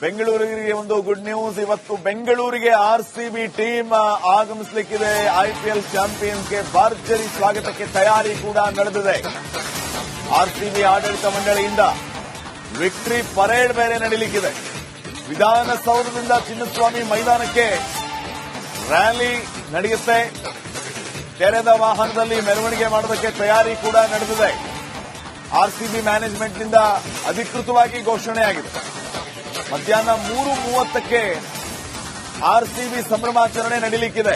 ಬೆಂಗಳೂರಿಗೆ ಒಂದು good news ಇವತ್ತು ಬೆಂಗಳೂರಿಗೆ ಆರ್ ಸಿಬಿ ಟೀಮ್ ಆಗಮಿಸಲಿಕ್ಕಿದೆ. ಐಪಿಎಲ್ ಚಾಂಪಿಯನ್ಸ್ಗೆ ಭರ್ಜರಿ ಸ್ವಾಗತಕ್ಕೆ ತಯಾರಿ ಕೂಡ ನಡೆದಿದೆ. ಆರ್ಸಿಬಿ ಆಡಳಿತ ಮಂಡಳಿಯಿಂದ ವಿಕ್ಟರಿ ಪರೇಡ್ ಬೇರೆ ನಡೀಲಿಕ್ಕಿದೆ. ವಿಧಾನಸೌಧದಿಂದ ಚಿನ್ನಸ್ವಾಮಿ ಮೈದಾನಕ್ಕೆ ರ್ಯಾಲಿ ನಡೆಯುತ್ತೆ. ತೆರೆದ ವಾಹನದಲ್ಲಿ ಮೆರವಣಿಗೆ ಮಾಡೋದಕ್ಕೆ ತಯಾರಿ ಕೂಡ ನಡೆದಿದೆ. ಆರ್ಸಿಬಿ ಮ್ಯಾನೇಜ್ಮೆಂಟ್ನಿಂದ ಅಧಿಕೃತವಾಗಿ ಘೋಷಣೆಯಾಗಿದೆ. ಮಧ್ಯಾಹ್ನ ಮೂರು ಮೂವತ್ತಕ್ಕೆ ಆರ್ಸಿಬಿ ಸಂಭ್ರಮಾಚರಣೆ ನಡೀಲಿಕ್ಕಿದೆ.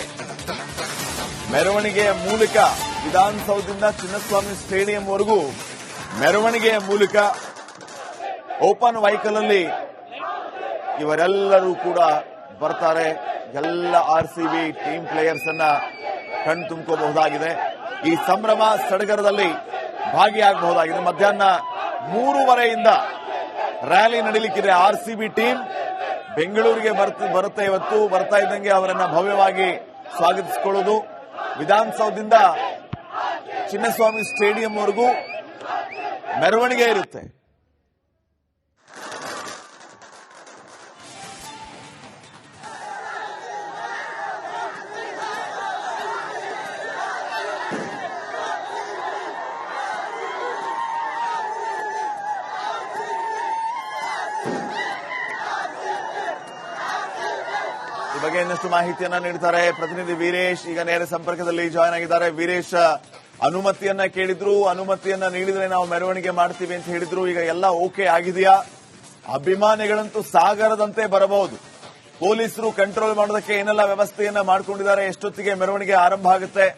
ಮೆರವಣಿಗೆಯ ಮೂಲಕ ವಿಧಾನಸೌಧದಿಂದ ಚಿನ್ನಸ್ವಾಮಿ ಸ್ಟೇಡಿಯಂವರೆಗೂ ಮೆರವಣಿಗೆಯ ಮೂಲಕ ಓಪನ್ ಅಲ್ಲಿ ಇವರೆಲ್ಲರೂ ಕೂಡ ಬರ್ತಾರೆ. ಎಲ್ಲ ಆರ್ಸಿಬಿ ಟೀಮ್ ಪ್ಲೇಯರ್ಸ್ ಅನ್ನ ಕಣ್ ತುಂಬಿಕೋಬಹುದಾಗಿದೆ. ಈ ಸಂಭ್ರಮ ಸಡಗರದಲ್ಲಿ ಭಾಗಿಯಾಗಬಹುದಾಗಿದೆ. ಮಧ್ಯಾಹ್ನ ಮೂರುವರೆಯಿಂದ ರ್ಯಾಲಿ ನಡೀಲಿಕ್ಕಿದೆ. ಆರ್ಸಿಬಿ ಟೀಮ್ ಬೆಂಗಳೂರಿಗೆ ಬರ್ತ- ಬರುತ್ತೆ ಇವತ್ತು. ಬರ್ತಾ ಇದ್ದಂಗೆ ಅವರನ್ನ ಭವ್ಯವಾಗಿ ಸ್ವಾಗತಿಸಿಕೊಳ್ಳೋದು. ವಿಧಾನಸೌಧದಿಂದ ಚಿನ್ನಸ್ವಾಮಿ ಸ್ಟೇಡಿಯಂವರೆಗೂ ಮೆರವಣಿಗೆ ಇರುತ್ತೆ. ಬಗ್ಗೆ ಇನ್ನಷ್ಟು ಮಾಹಿತಿಯನ್ನ ನೀಡ್ತಾರೆ. ಪ್ರತಿನಿಧಿ ವೀರೇಶ್ ಈಗ ನೇರ ಸಂಪರ್ಕದಲ್ಲಿ ಜಾಯ್ನ್ ಆಗಿದ್ದಾರೆ. ವೀರೇಶ್ ಅನುಮತಿಯನ್ನ ಕೇಳಿದ್ರು. ಅನುಮತಿಯನ್ನ ನೀಡಿದ್ರೆ ನಾವು ಮೆರವಣಿಗೆ ಮಾಡ್ತೀವಿ ಅಂತ ಹೇಳಿದ್ರು. ಈಗ ಎಲ್ಲ ಓಕೆ ಆಗಿದೆಯಾ? ಅಭಿಮಾನಿಗಳಂತೂ ಸಾಗರದಂತೆ ಬರಬಹುದು. ಪೊಲೀಸರು ಕಂಟ್ರೋಲ್ ಮಾಡೋದಕ್ಕೆ ಏನೆಲ್ಲ ವ್ಯವಸ್ಥೆಯನ್ನ ಮಾಡ್ಕೊಂಡಿದ್ದಾರೆ? ಎಷ್ಟೊತ್ತಿಗೆ ಮೆರವಣಿಗೆ ಆರಂಭ ಆಗುತ್ತೆ?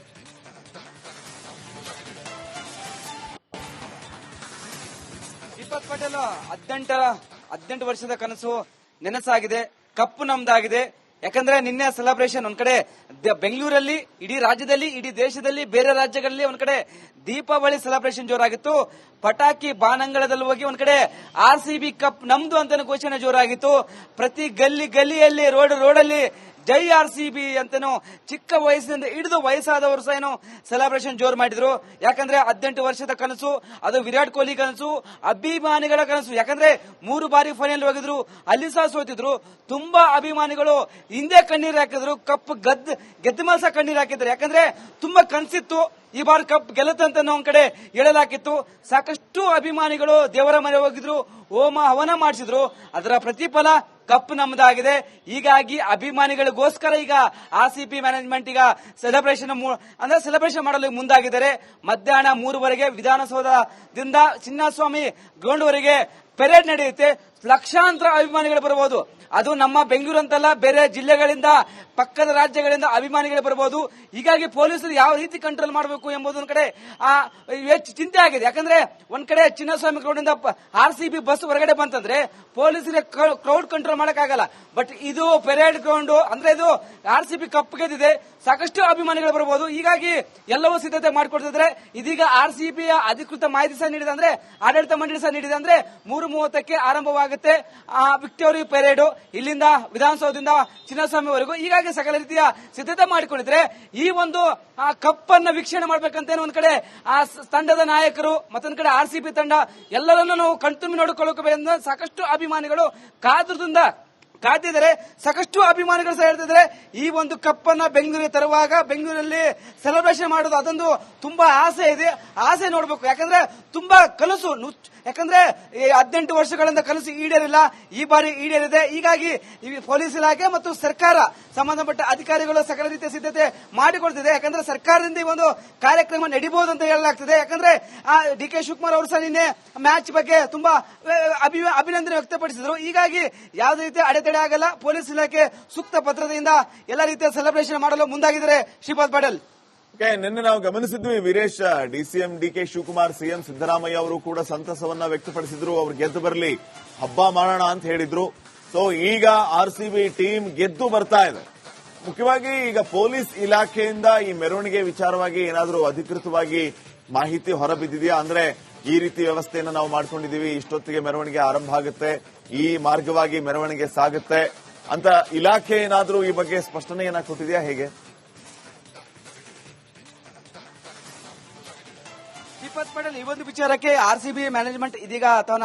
ಪಟೇಲ್, ಹದಿನೆಂಟರ, ಹದಿನೆಂಟು ವರ್ಷದ ಕನಸು ನೆನಸಾಗಿದೆ. ಕಪ್ಪು ನಮ್ದಾಗಿದೆ. ಯಾಕಂದ್ರೆ ನಿನ್ನೆ ಸೆಲೆಬ್ರೇಷನ್ ಒಂದ್ ಕಡೆ ಬೆಂಗಳೂರಲ್ಲಿ, ಇಡೀ ರಾಜ್ಯದಲ್ಲಿ, ಇಡೀ ದೇಶದಲ್ಲಿ, ಬೇರೆ ರಾಜ್ಯಗಳಲ್ಲಿ ಒಂದ್ ಕಡೆ ದೀಪಾವಳಿ ಸೆಲೆಬ್ರೇಷನ್ ಜೋರಾಗಿತ್ತು. ಪಟಾಕಿ ಬಾನಂಗಳದಲ್ಲಿ ಹೋಗಿ ಒಂದ್ ಕಡೆ ಆರ್ ಸಿ ಬಿ ಕಪ್ ನಮ್ದು ಅಂತ ಘೋಷಣೆ ಜೋರಾಗಿತ್ತು. ಪ್ರತಿ ಗಲ್ಲಿ ಗಲ್ಲಿಯಲ್ಲಿ, ರೋಡ್ ರೋಡಲ್ಲಿ ಜೈ ಆರ್ ಸಿ ಬಿ ಅಂತನೋ ಚಿಕ್ಕ ವಯಸ್ಸಿನಿಂದ ಹಿಡಿದು ವಯಸ್ಸಾದವರು ಸಹ ಏನೋ ಸೆಲೆಬ್ರೇಷನ್ ಜೋರು ಮಾಡಿದ್ರು. ಯಾಕಂದ್ರೆ ಹದಿನೆಂಟು ವರ್ಷದ ಕನಸು, ಅದು ವಿರಾಟ್ ಕೊಹ್ಲಿ ಕನಸು, ಅಭಿಮಾನಿಗಳ ಕನಸು. ಯಾಕಂದ್ರೆ ಮೂರು ಬಾರಿ ಫೈನಲ್ ಹೋಗಿದ್ರು, ಅಲ್ಲಿ ಸಹ ಸೋತಿದ್ರು. ತುಂಬಾ ಅಭಿಮಾನಿಗಳು ಹಿಂದೆ ಕಣ್ಣೀರು ಹಾಕಿದ್ರು, ಕಪ್ ಗದ್ ಗೆದ್ದ ಕಣ್ಣೀರು ಹಾಕಿದ್ರು. ಯಾಕಂದ್ರೆ ತುಂಬಾ ಕನಸಿತ್ತು, ಈ ಬಾರಿ ಕಪ್ ಗೆಲ್ಲುತ್ತಂತ ಒಂದ್ ಕಡೆ ಹೇಳಲಾಗಿತ್ತು ಸಾಕಷ್ಟು ಅಭಿಮಾನಿಗಳು ದೇವರ ಮನೆ ಹೋಗಿದ್ರು, ಹೋಮ ಹವನ ಮಾಡಿಸಿದ್ರು. ಅದರ ಪ್ರತಿಫಲ ಕಪ್ ನಮ್ಮದಾಗಿದೆ. ಹೀಗಾಗಿ ಅಭಿಮಾನಿಗಳಿಗೋಸ್ಕರ ಈಗ ಆರ್ ಸಿ ಪಿ ಮ್ಯಾನೇಜ್ಮೆಂಟ್ ಈಗ ಸೆಲೆಬ್ರೇಷನ್ ಅಂದ್ರೆ ಸೆಲೆಬ್ರೇಷನ್ ಮಾಡಲು ಮುಂದಾಗಿದ್ದಾರೆ. ಮಧ್ಯಾಹ್ನ ಮೂರುವರೆಗೆ ವಿಧಾನಸೌಧದಿಂದ ಚಿನ್ನಸ್ವಾಮಿ ಗ್ರೌಂಡ್ವರೆಗೆ ಪೆರೇಡ್ ನಡೆಯುತ್ತೆ. ಲಕ್ಷಾಂತರ ಅಭಿಮಾನಿಗಳು ಬರಬಹುದು ಅದು ನಮ್ಮ ಬೆಂಗಳೂರು ಅಂತಲ್ಲ ಬೇರೆ ಜಿಲ್ಲೆಗಳಿಂದ ಪಕ್ಕದ ರಾಜ್ಯಗಳಿಂದ ಅಭಿಮಾನಿಗಳು ಬರಬಹುದು ಹೀಗಾಗಿ ಪೊಲೀಸರು ಯಾವ ರೀತಿ ಕಂಟ್ರೋಲ್ ಮಾಡಬೇಕು ಎಂಬುದು ಒಂದ್ ಕಡೆ ಆ, ಹೆಚ್ಚು ಚಿಂತೆ ಆಗಿದೆ. ಯಾಕಂದ್ರೆ ಒಂದ್ ಕಡೆ ಚಿನ್ನಸ್ವಾಮಿ ಗ್ರೌಂಡಿಂದ ಆರ್ ಸಿ ಬಿ ಬಸ್ ಹೊರಗಡೆ ಬಂತಂದ್ರೆ ಪೊಲೀಸರಿಗೆ ಕ್ರೌಡ್ ಕಂಟ್ರೋಲ್ ಮಾಡಕ್ಕಾಗಲ್ಲ. ಬಟ್ ಇದು ಪೆರೇಡ್ ಗ್ರೌಂಡ್ ಅಂದ್ರೆ ಇದು ಆರ್ ಸಿ ಬಿ ಕಪ್ ಗೆದ್ದಿದೆ. ಸಾಕಷ್ಟು ಅಭಿಮಾನಿಗಳು ಬರಬಹುದು ಹೀಗಾಗಿ ಎಲ್ಲವೂ ಸಿದ್ಧತೆ ಮಾಡಿಕೊಡ್ತಿದ್ರೆ ಇದೀಗ ಆರ್ ಸಿ ಬಿಯ ಅಧಿಕೃತ ಮಾಹಿತಿ ಸಹ ನೀಡಿದೆ ಅಂದ್ರೆ ಆಡಳಿತ ಮಂಡಳಿ ಸಹ ನೀಡಿದೆ ಅಂದ್ರೆ ಮೂರು ಮೂವತ್ತಕ್ಕೆ ಆರಂಭವಾಗುತ್ತೆ ಆ ವಿಕ್ಟೋರಿ ಪೆರೇಡ್ ಇಲ್ಲಿಂದ ವಿಧಾನಸೌಧದಿಂದ ಚಿನ್ನಸ್ವಾಮಿವರೆಗೂ ಹೀಗಾಗಿ ಸಕಲ ರೀತಿಯ ಸಿದ್ಧತೆ ಮಾಡಿಕೊಂಡಿದ್ರೆ ಈ ಒಂದು, ಆ ಕಪ್ ಅನ್ನ ವೀಕ್ಷಣೆ ಮಾಡ್ಬೇಕಂತ ಒಂದ್ ಕಡೆ, ಆ ತಂಡದ ನಾಯಕರು, ಮತ್ತೊಂದ್ ಕಡೆ ಆರ್ ಸಿ ಬಿ ತಂಡ, ಎಲ್ಲರನ್ನೂ ನಾವು ಕಣ್ತುಂಬಿ ನೋಡಿಕೊಳ್ಳಬೇಕು ಸಾಕಷ್ಟು ಅಭಿಮಾನಿಗಳು ಕಾದ್ರದಿಂದ ಕಾದಿದ್ದಾರೆ ಸಾಕಷ್ಟು ಅಭಿಮಾನಿಗಳು ಸಹ ಹೇಳ್ತಿದ್ದಾರೆ ಈ ಒಂದು ಕಪ್ ಅನ್ನ ಬೆಂಗಳೂರಿಗೆ ತರುವಾಗ ಬೆಂಗಳೂರಲ್ಲಿ ಸೆಲೆಬ್ರೇಷನ್ ಮಾಡೋದು ಅದೊಂದು ತುಂಬಾ ಆಸೆ ಇದೆ. ಆಸೆ ನೋಡ್ಬೇಕು. ಯಾಕಂದ್ರೆ ತುಂಬಾ ಕನಸು ಯಾಕಂದ್ರೆ ಹದಿನೆಂಟು ವರ್ಷಗಳಿಂದ ಕನಸು ಈಡೇರಿಲ್ಲ. ಈ ಬಾರಿ ಈಡೇರಿದೆ. ಹೀಗಾಗಿ ಪೊಲೀಸ್ ಇಲಾಖೆ ಮತ್ತು ಸರ್ಕಾರ ಸಂಬಂಧಪಟ್ಟ ಅಧಿಕಾರಿಗಳು ಸಕಲ ರೀತಿಯ ಸಿದ್ಧತೆ ಮಾಡಿಕೊಡ್ತಿದೆ ಯಾಕಂದ್ರೆ ಸರ್ಕಾರದಿಂದ ಈ ಒಂದು ಕಾರ್ಯಕ್ರಮ ನಡೀಬಹುದು ಅಂತ ಹೇಳಲಾಗ್ತಿದೆ. ಯಾಕಂದ್ರೆ ಡಿ ಕೆ ಶಿವಕುಮಾರ್ ಅವರು ಸಹ ನಿನ್ನೆ ಮ್ಯಾಚ್ ಬಗ್ಗೆ ತುಂಬಾ, ಅಭಿ- ಅಭಿನಂದನೆ ವ್ಯಕ್ತಪಡಿಸಿದ್ರು. ಹೀಗಾಗಿ ಯಾವುದೇ ರೀತಿಯ ಅಡೆತಡೆ ಆಗಲ್ಲ. ಪೊಲೀಸ್ ಇಲಾಖೆ ಸೂಕ್ತ ಪತ್ರದಿಂದ ಎಲ್ಲ ರೀತಿಯ ಸೆಲೆಬ್ರೇಷನ್ ಮಾಡಲು ಮುಂದಾಗಿದ್ದಾರೆ. ಶ್ರೀಪಾದ್ ಪಟೇಲ್. ನಿನ್ನೆ ನಾವು ಗಮನಿಸಿದ್ವಿ Veeresh, DCM, D K Shivakumar CM Siddaramaiah ಅವರು ಕೂಡ ಸಂತಸವನ್ನ ವ್ಯಕ್ತಪಡಿಸಿದ್ರು. ಅವ್ರು ಗೆದ್ದು ಬರಲಿ, ಹಬ್ಬ ಮಾಡೋಣ ಅಂತ ಹೇಳಿದ್ರು. ಸೊ ಈಗ ಆರ್ ಸಿ ಬಿ ಟೀಮ್ ಗೆದ್ದು ಬರ್ತಾ ಇದೆ. ಮುಖ್ಯವಾಗಿ ಈಗ ಪೊಲೀಸ್ ಇಲಾಖೆಯಿಂದ ಈ ಮೆರವಣಿಗೆ ವಿಚಾರವಾಗಿ ಏನಾದರೂ ಅಧಿಕೃತವಾಗಿ ಮಾಹಿತಿ ಹೊರಬಿದ್ದಿದೆಯಾ? ಅಂದ್ರೆ ಈ ರೀತಿ ವ್ಯವಸ್ಥೆಯನ್ನು ನಾವು ಮಾಡ್ಕೊಂಡಿದೀವಿ ಇಷ್ಟೊತ್ತಿಗೆ ಮೆರವಣಿಗೆ ಆರಂಭ ಆಗುತ್ತೆ. ಈ ಮಾರ್ಗವಾಗಿ ಮೆರವಣಿಗೆ ಸಾಗುತ್ತೆ ಅಂತ ಇಲಾಖೆ ಏನಾದರೂ ಈ ಬಗ್ಗೆ ಸ್ಪಷ್ಟನೆ ಸ್ಪಷ್ಟನೆಯನ್ನ ಕೊಟ್ಟಿದೆಯಾ? ಹೇಗೆ? ಪಟೇಲ್ ಈ ಒಂದು ವಿಚಾರಕ್ಕೆ ಆರ್ ಸಿ ಬಿ ಮ್ಯಾನೇಜ್ಮೆಂಟ್ ಇದೀಗ ತನ್ನ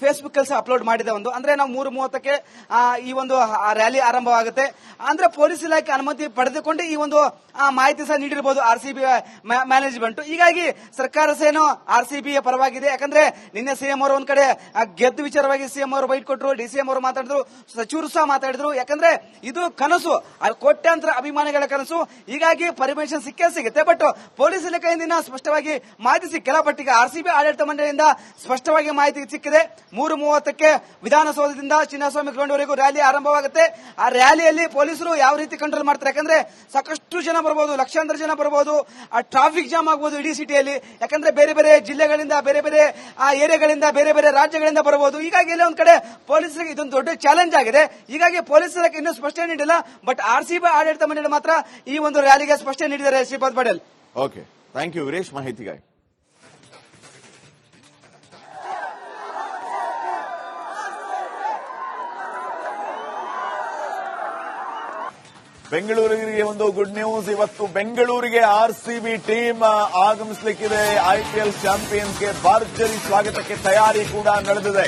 ಫೇಸ್ಬುಕ್ ಕೆಲಸ ಅಪ್ಲೋಡ್ ಮಾಡಿದೆ ಒಂದು. ಅಂದ್ರೆ ನಾವು ಮೂರು ಮೂವತ್ತಕ್ಕೆ ಈ ಒಂದು ರ್ಯಾಲಿ ಆರಂಭವಾಗುತ್ತೆ. ಅಂದ್ರೆ ಪೊಲೀಸ್ ಇಲಾಖೆ ಅನುಮತಿ ಪಡೆದುಕೊಂಡು ಈ ಒಂದು ಮಾಹಿತಿ ಸಹ ನೀಡಿರಬಹುದು ಆರ್ ಸಿ ಬಿ ಮ್ಯಾನೇಜ್ಮೆಂಟ್ ಹೀಗಾಗಿ ಸರ್ಕಾರ ಸೇನೋ ಆರ್ ಸಿ ಬಿ ಪರವಾಗಿದೆ. ಯಾಕಂದ್ರೆ ನಿನ್ನೆ ಸಿಎಂ ಅವರು ಒಂದ್ ಕಡೆ ಗೆದ್ದು ವಿಚಾರವಾಗಿ ಸಿಎಂ ಅವರು ಬೈಟ್ ಕೊಟ್ಟರು ಡಿ ಸಿ ಎಂ ಅವರು ಮಾತಾಡಿದ್ರು, ಸಚಿವರು ಸಹ ಮಾತಾಡಿದ್ರು. ಯಾಕಂದ್ರೆ ಇದು ಕನಸು ಅಲ್ಲಿ ಕೋಟ್ಯಾಂತರ ಅಭಿಮಾನಿಗಳ ಕನಸು. ಹೀಗಾಗಿ ಪರ್ಮಿಷನ್ ಸಿಕ್ಕೇ ಸಿಗುತ್ತೆ. ಬಟ್ ಪೊಲೀಸ್ ಇಲಾಖೆಯಿಂದ ಸ್ಪಷ್ಟವಾಗಿ ಮಾಹಿತಿ ಸಿಕ್ಕಿಲ್ಲ ಕೆಲ ಮಟ್ಟಿಗೆ ಆರ್ ಸಿ ಬಿ ಆಡಳಿತ ಮಂಡಳಿಯಿಂದ ಸ್ಪಷ್ಟವಾಗಿ ಮಾಹಿತಿ ಸಿಕ್ಕಿದೆ. ಮೂರು ಮೂವತ್ತಕ್ಕೆ ವಿಧಾನಸೌಧದಿಂದ ಚಿನ್ನಸ್ವಾಮಿ ಗ್ರೌಂಡ್ವರೆಗೂ ರ್ಯಾಲಿ ಆರಂಭವಾಗುತ್ತೆ. ಆ ರ್ಯಾಲಿಯಲ್ಲಿ ಪೊಲೀಸರು ಯಾವ ರೀತಿ ಕಂಟ್ರೋಲ್ ಮಾಡ್ತಾರೆ? ಯಾಕಂದ್ರೆ ಸಾಕಷ್ಟು ಜನ ಬರಬಹುದು ಲಕ್ಷಾಂತರ ಜನ ಬರಬಹುದು ಆ ಟ್ರಾಫಿಕ್ ಜಾಮ್ ಆಗಬಹುದು ಇಡೀ ಸಿಟಿಯಲ್ಲಿ. ಯಾಕಂದ್ರೆ ಬೇರೆ ಬೇರೆ ಜಿಲ್ಲೆಗಳಿಂದ, ಬೇರೆ ಬೇರೆ, ಆ ಏರಿಯಾಗಳಿಂದ, ಬೇರೆ ಬೇರೆ ರಾಜ್ಯಗಳಿಂದ ಬರಬಹುದು ಹೀಗಾಗಿ ಇಲ್ಲಿ ಒಂದ್ ಕಡೆ ಪೊಲೀಸರಿಗೆ ಇದೊಂದು ದೊಡ್ಡ ಚಾಲೆಂಜ್ ಆಗಿದೆ. ಹೀಗಾಗಿ ಪೊಲೀಸರ ಇನ್ನೂ ಸ್ಪಷ್ಟನೆ ನೀಡಿಲ್ಲ. ಬಟ್ ಆರ್ ಸಿ ಬಿ ಆಡಳಿತ ಮಂಡಳಿ ಮಾತ್ರ ಈ ಒಂದು ರ್ಯಾಲಿಗೆ ಸ್ಪಷ್ಟನೆ ನೀಡಿದ್ದಾರೆ Shripad Patel. Okay thank you Veeresh ಮಾಹಿತಿಗಾಗಿ ಬೆಂಗಳೂರಿಗೆ ಒಂದು ಗುಡ್ ನ್ಯೂಸ್ ಇವತ್ತು ಬೆಂಗಳೂರಿಗೆ ಆರ್ ಸಿ ಬಿ ಟೀಮ್ ಆಗಮಿಸಲಿಕ್ಕಿದೆ. ಐಪಿಎಲ್ ಚಾಂಪಿಯನ್ಸ್ಗೆ ಭರ್ಜರಿ ಸ್ವಾಗತಕ್ಕೆ ತಯಾರಿ ಕೂಡ ನಡೆದಿದೆ.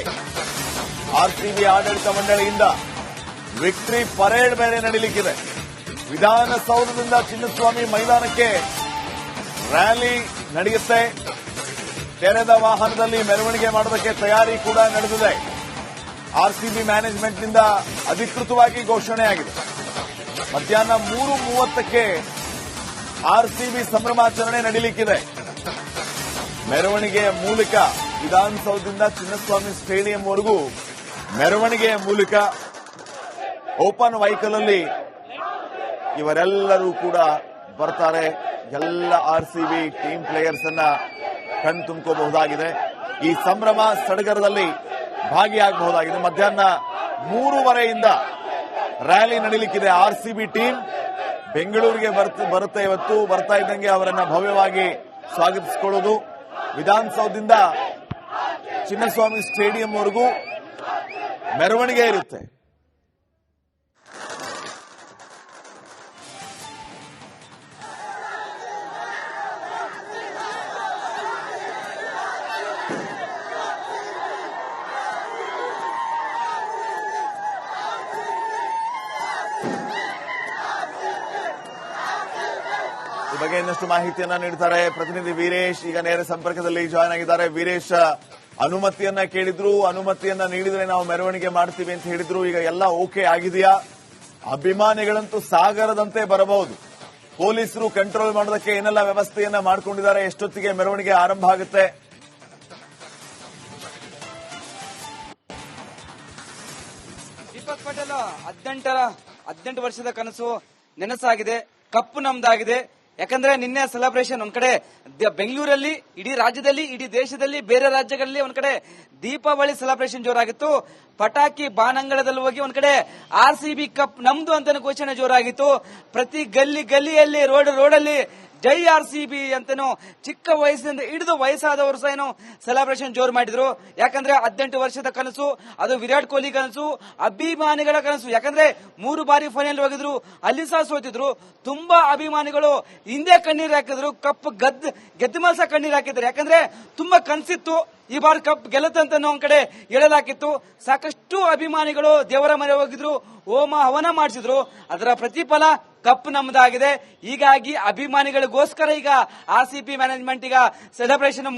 ಆರ್ಸಿಬಿ ಆಡಳಿತ ಮಂಡಳಿಯಿಂದ ವಿಕ್ಟರಿ ಪರೇಡ್ ಮೇಲೆ ನಡೀಲಿಕ್ಕಿದೆ. ವಿಧಾನಸೌಧದಿಂದ ಚಿನ್ನಸ್ವಾಮಿ ಮೈದಾನಕ್ಕೆ ರ್ಯಾಲಿ ನಡೆಯುತ್ತೆ. ತೆರೆದ ವಾಹನದಲ್ಲಿ ಮೆರವಣಿಗೆ ಮಾಡೋದಕ್ಕೆ ತಯಾರಿ ಕೂಡ ನಡೆದಿದೆ. ಆರ್ಸಿಬಿ ಮ್ಯಾನೇಜ್ಮೆಂಟ್ನಿಂದ ಅಧಿಕೃತವಾಗಿ ಘೋಷಣೆಯಾಗಿದೆ. ಮಧ್ಯಾಹ್ನ ಮೂರು ಮೂವತ್ತಕ್ಕೆ ಆರ್ಸಿಬಿ ಸಂಭ್ರಮಾಚರಣೆ ನಡೀಲಿಕ್ಕಿದೆ. ಮೆರವಣಿಗೆಯ ಮೂಲಕ ವಿಧಾನಸೌಧದಿಂದ ಚಿನ್ನಸ್ವಾಮಿ ಸ್ಟೇಡಿಯಂವರೆಗೂ ಮೆರವಣಿಗೆಯ ಮೂಲಕ ಓಪನ್ ಅಲ್ಲಿ ಇವರೆಲ್ಲರೂ ಕೂಡ ಬರ್ತಾರೆ. ಎಲ್ಲ R C B team players ಅನ್ನ ಕಣ್ ತುಂಬ್ಕೋಬಹುದಾಗಿದೆ. ಈ ಸಂಭ್ರಮ ಸಡಗರದಲ್ಲಿ ಭಾಗಿಯಾಗಬಹುದಾಗಿದೆ. ಮಧ್ಯಾಹ್ನ ಮೂರುವರೆಯಿಂದ ರ್ಯಾಲಿ ನಡೀಲಿಕ್ಕಿದೆ. ಆರ್ ಸಿ ಬಿ ಟೀಮ್ ಬೆಂಗಳೂರಿಗೆ ಬರ್ತ- ಬರುತ್ತೆ ಇವತ್ತು. ಬರ್ತಾ ಇದ್ದಂಗೆ ಅವರನ್ನ ಭವ್ಯವಾಗಿ ಸ್ವಾಗತಿಸಿಕೊಳ್ಳೋದು. ವಿಧಾನಸೌಧದಿಂದ ಚಿನ್ನಸ್ವಾಮಿ ಸ್ಟೇಡಿಯಂವರೆಗೂ ಮೆರವಣಿಗೆ ಇರುತ್ತೆ. ಈ ಬಗ್ಗೆ ಇನ್ನಷ್ಟು ಮಾಹಿತಿಯನ್ನ ನೀಡ್ತಾರೆ. ಪ್ರತಿನಿಧಿ ವೀರೇಶ್ ಈಗ ನೇರ ಸಂಪರ್ಕದಲ್ಲಿ ಜಾಯ್ನ್ ಆಗಿದ್ದಾರೆ. ವೀರೇಶ್, ಅನುಮತಿಯನ್ನ ಕೇಳಿದ್ರು. ಅನುಮತಿಯನ್ನ ನೀಡಿದ್ರೆ ನಾವು ಮೆರವಣಿಗೆ ಮಾಡ್ತೀವಿ ಅಂತ ಹೇಳಿದ್ರು. ಈಗ ಎಲ್ಲ ಓಕೆ ಆಗಿದೆಯಾ? ಅಭಿಮಾನಿಗಳಂತೂ ಸಾಗರದಂತೆ ಬರಬಹುದು. ಪೊಲೀಸರು ಕಂಟ್ರೋಲ್ ಮಾಡೋದಕ್ಕೆ ಏನೆಲ್ಲ ವ್ಯವಸ್ಥೆಯನ್ನ ಮಾಡ್ಕೊಂಡಿದ್ದಾರೆ? ಎಷ್ಟೊತ್ತಿಗೆ ಮೆರವಣಿಗೆ ಆರಂಭ ಆಗುತ್ತೆ? ದೀಪಕ್ ಪಟೇಲ್, ಹದಿನೆಂಟರ, ಹದಿನೆಂಟು ವರ್ಷದ ಕನಸು ನೆನಸಾಗಿದೆ. ಕಪ್ಪು ನಮ್ದಾಗಿದೆ. ಯಾಕಂದ್ರೆ ನಿನ್ನೆ ಸೆಲೆಬ್ರೇಷನ್ ಒಂದ್ ಕಡೆ ಬೆಂಗಳೂರಲ್ಲಿ, ಇಡೀ ರಾಜ್ಯದಲ್ಲಿ, ಇಡೀ ದೇಶದಲ್ಲಿ, ಬೇರೆ ರಾಜ್ಯಗಳಲ್ಲಿ ಒಂದ್ ಕಡೆ ದೀಪಾವಳಿ ಸೆಲೆಬ್ರೇಷನ್ ಜೋರಾಗಿತ್ತು. ಪಟಾಕಿ ಬಾನಂಗಳದಲ್ಲಿ ಹೋಗಿ ಒಂದ್ ಕಡೆ ಆರ್ ಸಿ ಬಿ ಕಪ್ ನಮ್ದು ಅಂತ ಘೋಷಣೆ ಜೋರಾಗಿತ್ತು. ಪ್ರತಿ ಗಲ್ಲಿ ಗಲ್ಲಿಯಲ್ಲಿ, ರೋಡ್ ರೋಡಲ್ಲಿ ಜೈ ಆರ್ ಸಿ ಬಿ ಅಂತನೋ ಚಿಕ್ಕ ವಯಸ್ಸಿನಿಂದ ಹಿಡಿದು ವಯಸ್ಸಾದವರು ಸಹ ಏನೋ ಸೆಲೆಬ್ರೇಷನ್ ಜೋರು ಮಾಡಿದ್ರು. ಯಾಕಂದ್ರೆ ಹದಿನೆಂಟು ವರ್ಷದ ಕನಸು, ಅದು ವಿರಾಟ್ ಕೊಹ್ಲಿ ಕನಸು, ಅಭಿಮಾನಿಗಳ ಕನಸು. ಯಾಕಂದ್ರೆ ಮೂರು ಬಾರಿ ಫೈನಲ್ ಹೋಗಿದ್ರು, ಅಲ್ಲಿ ಸಹ ಸೋತಿದ್ರು. ತುಂಬಾ ಅಭಿಮಾನಿಗಳು ಹಿಂದೆ ಕಣ್ಣೀರು ಹಾಕಿದ್ರು, ಕಪ್ ಗದ್ ಗೆದ್ದ ಸಹ ಕಣ್ಣೀರ್ ಹಾಕಿದ್ರು. ಯಾಕಂದ್ರೆ ತುಂಬಾ ಕನಸಿತ್ತು. ಈ ಬಾರಿ ಕಪ್ ಗೆಲ್ಲುತ್ತೆ ಒಂದು ಕಡೆ ಹೇಳಲಾಗಿತ್ತು. ಸಾಕಷ್ಟು ಅಭಿಮಾನಿಗಳು ದೇವರ ಮನೆ ಹೋಗಿದ್ರು, ಹೋಮ ಹವನ ಮಾಡಿಸಿದ್ರು. ಅದರ ಪ್ರತಿಫಲ ಕಪ್ ನಮ್ಮದಾಗಿದೆ ಹೀಗಾಗಿ ಅಭಿಮಾನಿಗಳಿಗೋಸ್ಕರ ಈಗ ಆರ್ ಸಿ ಪಿ ಮ್ಯಾನೇಜ್ಮೆಂಟ್ ಈಗ ಸೆಲೆಬ್ರೇಷನ್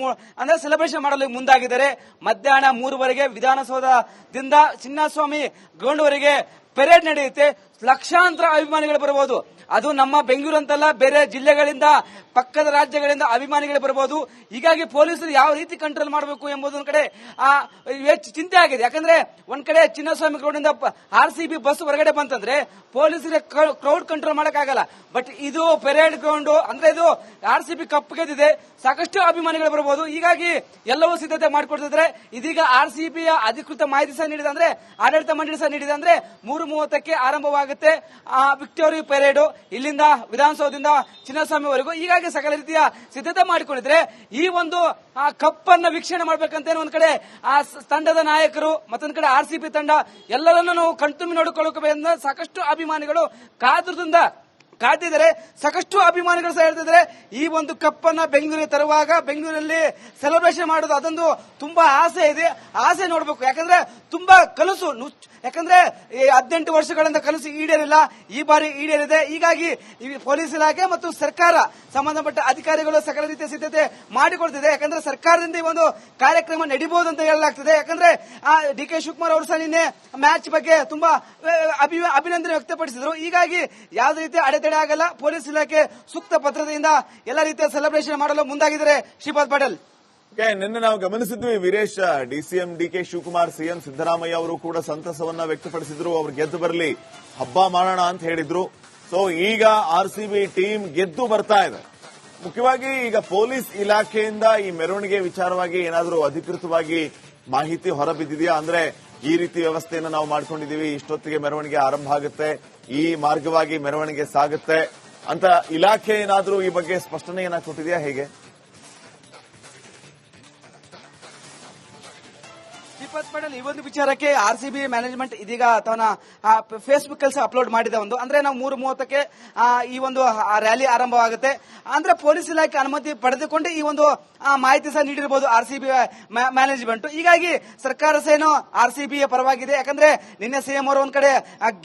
ಅಂದ್ರೆ ಸೆಲೆಬ್ರೇಷನ್ ಮಾಡಲು ಮುಂದಾಗಿದ್ದಾರೆ. ಮಧ್ಯಾಹ್ನ ಮೂರುವರೆಗೆ ವಿಧಾನಸೌಧದಿಂದ ಚಿನ್ನಸ್ವಾಮಿ ಗ್ರೌಂಡ್ವರೆಗೆ ಪೆರೇಡ್ ನಡೆಯುತ್ತೆ. ಲಕ್ಷಾಂತರ ಅಭಿಮಾನಿಗಳು ಬರಬಹುದು ಅದು ನಮ್ಮ ಬೆಂಗಳೂರು ಅಂತಲ್ಲ ಬೇರೆ ಜಿಲ್ಲೆಗಳಿಂದ, ಪಕ್ಕದ ರಾಜ್ಯಗಳಿಂದ ಅಭಿಮಾನಿಗಳು ಬರಬಹುದು ಹೀಗಾಗಿ ಪೊಲೀಸರು ಯಾವ ರೀತಿ ಕಂಟ್ರೋಲ್ ಮಾಡಬೇಕು ಎಂಬುದೊಂದು ಕಡೆ ಹೆಚ್ಚು ಚಿಂತೆ ಆಗಿದೆ. ಯಾಕಂದ್ರೆ ಒಂದ್ ಕಡೆ ಚಿನ್ನಸ್ವಾಮಿ ಗ್ರೌಂಡ್ ಇಂದ ಆರ್ ಸಿ ಬಿ ಬಸ್ ಹೊರಗಡೆ ಬಂತಂದ್ರೆ ಪೊಲೀಸರಿಗೆ ಕ್ರೌಡ್ ಕಂಟ್ರೋಲ್ ಮಾಡಕ್ಕಾಗಲ್ಲ. ಬಟ್ ಇದು ಪೆರೇಡ್ ಗ್ರೌಂಡ್ ಅಂದ್ರೆ ಇದು ಆರ್ ಸಿ ಬಿ ಕಪ್ ಗೆದ್ದಿದೆ. ಸಾಕಷ್ಟು ಅಭಿಮಾನಿಗಳು ಬರಬಹುದು ಹೀಗಾಗಿ ಎಲ್ಲವೂ ಸಿದ್ಧತೆ ಮಾಡಿಕೊಡ್ತಿದ್ರೆ, ಇದೀಗ ಆರ್ ಸಿ ಬಿಯ ಅಧಿಕೃತ ಮಾಹಿತಿ ಸಹ ನೀಡಿದೆ ಅಂದ್ರೆ, ಆಡಳಿತ ಮಂಡಳಿ ಸಹ ನೀಡಿದೆ ಅಂದ್ರೆ ಮೂರು ಮೂವತ್ತಕ್ಕೆ ಆರಂಭವಾಗುತ್ತೆ ಆ ವಿಕ್ಟೋರಿ ಪೆರೇಡ್ ಇಲ್ಲಿಂದ ವಿಧಾನಸೌಧದಿಂದ ಚಿನ್ನಸ್ವಾಮಿವರೆಗೂ ಹೀಗಾಗಿ ಸಕಲ ರೀತಿಯ ಸಿದ್ಧತೆ ಮಾಡಿಕೊಂಡಿದ್ರೆ ಈ ಒಂದು, ಆ ಕಪ್ ಅನ್ನ ವೀಕ್ಷಣೆ ಮಾಡ್ಬೇಕಂತ ಒಂದ್ ಕಡೆ, ಆ ತಂಡದ ನಾಯಕರು ಮತ್ತೊಂದ್ ಕಡೆ ಆರ್ ಸಿ ಪಿ ತಂಡ ಎಲ್ಲರನ್ನೂ ನಾವು ಕಣ್ತುಂಬಿ ನೋಡಿಕೊಳ್ಳಬೇಕು ಸಾಕಷ್ಟು ಅಭಿಮಾನಿಗಳು ಕಾತುರದಿಂದ ಕಾದಿದ್ದಾರೆ ಸಾಕಷ್ಟು ಅಭಿಮಾನಿಗಳು ಸಹ ಹೇಳ್ತಿದ್ದಾರೆ, ಈ ಒಂದು ಕಪ್ಪನ್ನ ಬೆಂಗಳೂರಿಗೆ ತರುವಾಗ ಬೆಂಗಳೂರಲ್ಲಿ ಸೆಲೆಬ್ರೇಷನ್ ಮಾಡೋದು ಅದೊಂದು ತುಂಬಾ ಆಸೆ ಇದೆ. ಆಸೆ ನೋಡಬೇಕು. ಯಾಕಂದ್ರೆ ತುಂಬಾ ಕಲಸು ಯಾಕಂದ್ರೆ ಹದಿನೆಂಟು ವರ್ಷಗಳಿಂದ ಕಲಸು ಈಡೇರಿಲ್ಲ. ಈ ಬಾರಿ ಈಡೇರಿದೆ. ಹೀಗಾಗಿ ಪೊಲೀಸ್ ಇಲಾಖೆ ಮತ್ತು ಸರ್ಕಾರ ಸಂಬಂಧಪಟ್ಟ ಅಧಿಕಾರಿಗಳು ಸಕಲ ರೀತಿಯ ಸಿದ್ಧತೆ ಮಾಡಿಕೊಳ್ತಿದೆ. ಯಾಕಂದ್ರೆ ಸರ್ಕಾರದಿಂದ ಈ ಒಂದು ಕಾರ್ಯಕ್ರಮ ನಡೀಬಹುದು ಅಂತ ಹೇಳಲಾಗ್ತಿದೆ. ಯಾಕಂದ್ರೆ ಡಿ ಕೆ ಶಿವಕುಮಾರ್ ಅವರು ಸಹ ನಿನ್ನೆ ಮ್ಯಾಚ್ ಬಗ್ಗೆ ತುಂಬಾ ಅಭಿ- ಅಭಿನಂದನೆ ವ್ಯಕ್ತಪಡಿಸಿದ್ರು. ಹೀಗಾಗಿ ಯಾವುದೇ ರೀತಿ ಅಡೆತಡೆ ಆಗಲ್ಲ, ಪೊಲೀಸ್ ಇಲಾಖೆ ಸೂಕ್ತ ಪತ್ರದಿಂದ ಎಲ್ಲ ರೀತಿಯ ಸೆಲೆಬ್ರೇಷನ್ ಮಾಡಲು ಮುಂದಾಗಿದ್ದಾರೆ ಶ್ರೀಪಾದ್ ಪಟೇಲ್. ನಿನ್ನೆ ನಾವು ಗಮನಿಸಿದ್ವಿ, Veeresh, DCM D K Shivakumar CM Siddaramaiah ಅವರು ಕೂಡ ಸಂತಸವನ್ನ ವ್ಯಕ್ತಪಡಿಸಿದ್ರು, ಅವ್ರು ಗೆದ್ದು ಬರಲಿ, ಹಬ್ಬ ಮಾಡೋಣ ಅಂತ ಹೇಳಿದ್ರು. ಸೊ ಈಗ ಆರ್ ಸಿ ಬಿ ಟೀಮ್ ಗೆದ್ದು ಬರ್ತಾ ಇದೆ. ಮುಖ್ಯವಾಗಿ ಈಗ ಪೊಲೀಸ್ ಇಲಾಖೆಯಿಂದ ಈ ಮೆರವಣಿಗೆ ವಿಚಾರವಾಗಿ ಏನಾದರೂ ಅಧಿಕೃತವಾಗಿ ಮಾಹಿತಿ ಹೊರಬಿದ್ದಿದೆಯಾ? ಅಂದ್ರೆ ಈ ರೀತಿ ವ್ಯವಸ್ಥೆಯನ್ನು ನಾವು ಮಾಡ್ಕೊಂಡಿದೀವಿ ಇಷ್ಟೊತ್ತಿಗೆ ಮೆರವಣಿಗೆ ಆರಂಭ ಆಗುತ್ತೆ. ಈ ಮಾರ್ಗವಾಗಿ ಮೆರವಣಿಗೆ ಸಾಗುತ್ತೆ. ಅಂತ ಇಲಾಖೆ ಏನಾದರೂ ಈ ಬಗ್ಗೆ ಸ್ಪಷ್ಟನೆಯನ್ನ ಕೊಟ್ಟಿದೆಯಾ? ಹೇಗೆ? ಪಟೇಲ್ ಈ ಒಂದು ವಿಚಾರಕ್ಕೆ ಆರ್ ಸಿ ಬಿ ಮ್ಯಾನೇಜ್ಮೆಂಟ್ ಇದೀಗ ತನ್ನ ಫೇಸ್ಬುಕ್ ಕೆಲಸ ಅಪ್ಲೋಡ್ ಮಾಡಿದ ಒಂದು. ಅಂದ್ರೆ ನಾವು ಮೂರು ಮೂವತ್ತಕ್ಕೆ ಈ ಒಂದು ರ್ಯಾಲಿ ಆರಂಭವಾಗುತ್ತೆ. ಅಂದ್ರೆ ಪೊಲೀಸ್ ಇಲಾಖೆ ಅನುಮತಿ ಪಡೆದುಕೊಂಡು ಈ ಒಂದು ಮಾಹಿತಿ ಸಹ ನೀಡಿರಬಹುದು ಆರ್ ಸಿ ಬಿ ಮ್ಯಾನೇಜ್ಮೆಂಟ್ ಹೀಗಾಗಿ ಸರ್ಕಾರ ಸಹ ಆರ್ ಸಿ ಬಿ ಪರವಾಗಿದೆ. ಯಾಕಂದ್ರೆ ನಿನ್ನೆ ಸಿಎಂ ಅವರು ಒಂದ್ ಕಡೆ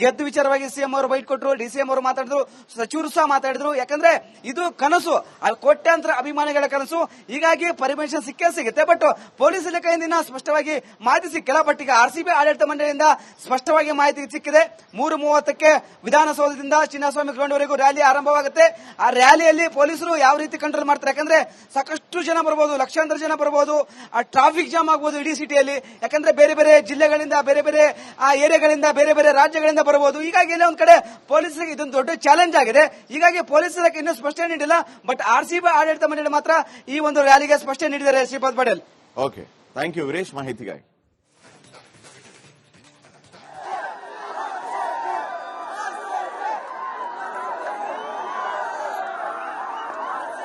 ಗೆದ್ದ ವಿಚಾರವಾಗಿ ಸಿಎಂ ಅವರು ಬೈಟ್ ಕೊಟ್ಟರು ಡಿ ಸಿಎಂ ಅವರು ಮಾತಾಡಿದ್ರು, ಸಚಿವರು ಸಹ ಮಾತಾಡಿದ್ರು. ಯಾಕಂದ್ರೆ ಇದು ಕನಸು ಅಲ್ಲಿ ಕೋಟ್ಯಾಂತರ ಅಭಿಮಾನಿಗಳ ಕನಸು. ಹೀಗಾಗಿ ಪರ್ಮಿಷನ್ ಸಿಕ್ಕೇ ಸಿಗುತ್ತೆ. ಬಟ್ ಪೊಲೀಸ್ ಇಲಾಖೆಯಿಂದ ಸ್ಪಷ್ಟವಾಗಿ ಮಾಹಿತಿ ಸಿಕ್ಕಿಲ್ಲ ಕೆಳಪಟ್ಟಿಗೆ ಆರ್ಸಿಬಿ ಆಡಳಿತ ಮಂಡಳಿಯಿಂದ ಸ್ಪಷ್ಟವಾಗಿ ಮಾಹಿತಿ ಸಿಕ್ಕಿದೆ. ಮೂರು ಮೂವತ್ತಕ್ಕೆ ವಿಧಾನಸೌಧದಿಂದ ಚಿನ್ನಸ್ವಾಮಿ ಗ್ರೌಂಡ್ ವರೆಗೂ ರ್ಯಾಲಿ ಆರಂಭವಾಗುತ್ತೆ. ಆ ರ್ಯಾಲಿಯಲ್ಲಿ ಪೊಲೀಸರು ಯಾವ ರೀತಿ ಕಂಟ್ರೋಲ್ ಮಾಡ್ತಾರೆ? ಯಾಕಂದ್ರೆ ಸಾಕಷ್ಟು ಜನ ಬರಬಹುದು ಲಕ್ಷಾಂತರ ಜನ ಬರಬಹುದು ಆ ಟ್ರಾಫಿಕ್ ಜಾಮ್ ಆಗಬಹುದು ಇಡೀ ಸಿಟಿಯಲ್ಲಿ. ಯಾಕಂದ್ರೆ ಬೇರೆ ಬೇರೆ ಜಿಲ್ಲೆಗಳಿಂದ, ಬೇರೆ ಬೇರೆ, ಆ ಏರಿಯಾಗಳಿಂದ, ಬೇರೆ ಬೇರೆ ರಾಜ್ಯಗಳಿಂದ ಬರಬಹುದು ಹೀಗಾಗಿ ಎಲ್ಲ ಒಂದ್ ಕಡೆ ಪೊಲೀಸರಿಗೆ ಇದೊಂದು ದೊಡ್ಡ ಚಾಲೆಂಜ್ ಆಗಿದೆ. ಹೀಗಾಗಿ ಪೊಲೀಸ್ ಇನ್ನೂ ಸ್ಪಷ್ಟನೆ ನೀಡಿಲ್ಲ. ಬಟ್ ಆರ್ ಸಿ ಬಿ ಆಡಳಿತ ಮಂಡಳಿ ಮಾತ್ರ ಈ ಒಂದು ರ್ಯಾಲಿಗೆ ಸ್ಪಷ್ಟನೆ ನೀಡಿದ್ದಾರೆ Shripad Patel. Okay thank you Veeresh ಮಾಹಿತಿಗಾಗಿ